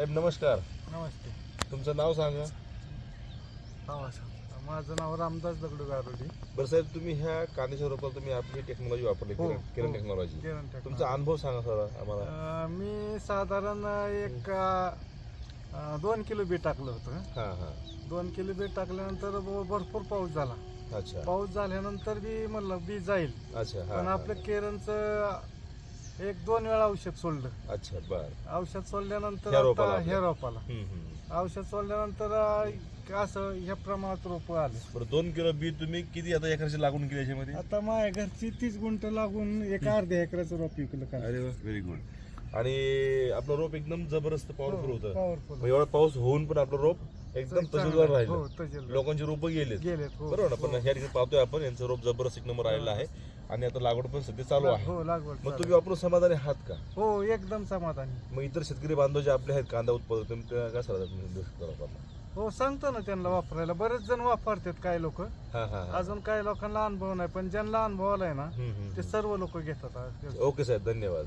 साहेब नमस्कार. नमस्ते. तुमचं नाव सांगा. हा माझं नाव रामदास दगडू गारोडी. बरं साहेब तुम्ही ह्या कांद्याच्या रोपाला तुम्ही आपली टेक्नॉलॉजी वापरली हो, किरण किरण हो. Technology Kiran technology. तुमचा अनुभव सांगा सर आम्हाला. अं, मी साधारण एक अं, दोन किलो बी टाकलं होतं. हां हां. दोन किलो बी टाकल्यानंतर ब- भरपूर पाऊस झाला. अच्छा. पाऊस झाल्यानंतर बी म्हणलं बी जाईल. अच्छा हां पण आपलं केरनचं एक दोन वेळा औषध सोडलं. अच्छा बर. औषध सोडल्यानंतर ह्या रोपाला आता आपल्या? ह्या रोपाला. हम्म, हम्म. औषध सोडल्यानंतर अं, असं ह्या प्रमाणात रोप आले. बरं दोन किलो बी तुम्ही किती आता एकरची लागून केली याच्यामध्ये? आता माझ्या घरची तीस गुंट लागून एक अर्ध्या एकराचं रोप विकलं का? अरे वा व्हेरी गुड आणि आपलं रोप एकदम जबरदस्त पॉवरफुल होतं. पॉवरफुल मग एवढा पाऊस होऊन पण आपलं रोप एकदम तसंच राहिलं. हो लोकांची रोपं गेलेत. गेलेत हो बरोबर ना? पण ह्या ठिकाणी पाहतोय आपण यांचं रोप जबरदस्त एक नंबर आलेला आहे. आणि आता लागवड पण सध्या चालू आहे. हो लागवड मग चालू. तुम्ही वापरून समाधानी आहात का? हो एकदम समाधानी. मग इतर शेतकरी बांधव जे आपले आहेत कांदा उत्पादक त्या काय सल्ला तुम्ही? देऊ शकता लोकांना हो सांगतो ना त्यांना वापरायला. बरेच जण वापरतात काही लोक. हा हा हा. अजून काही लोकांना अनुभव नाही पण ज्यांना अनुभव आलाय ना हम्म, हम्म, ते सर्व लोक घेतात. ओके साहेब धन्यवाद.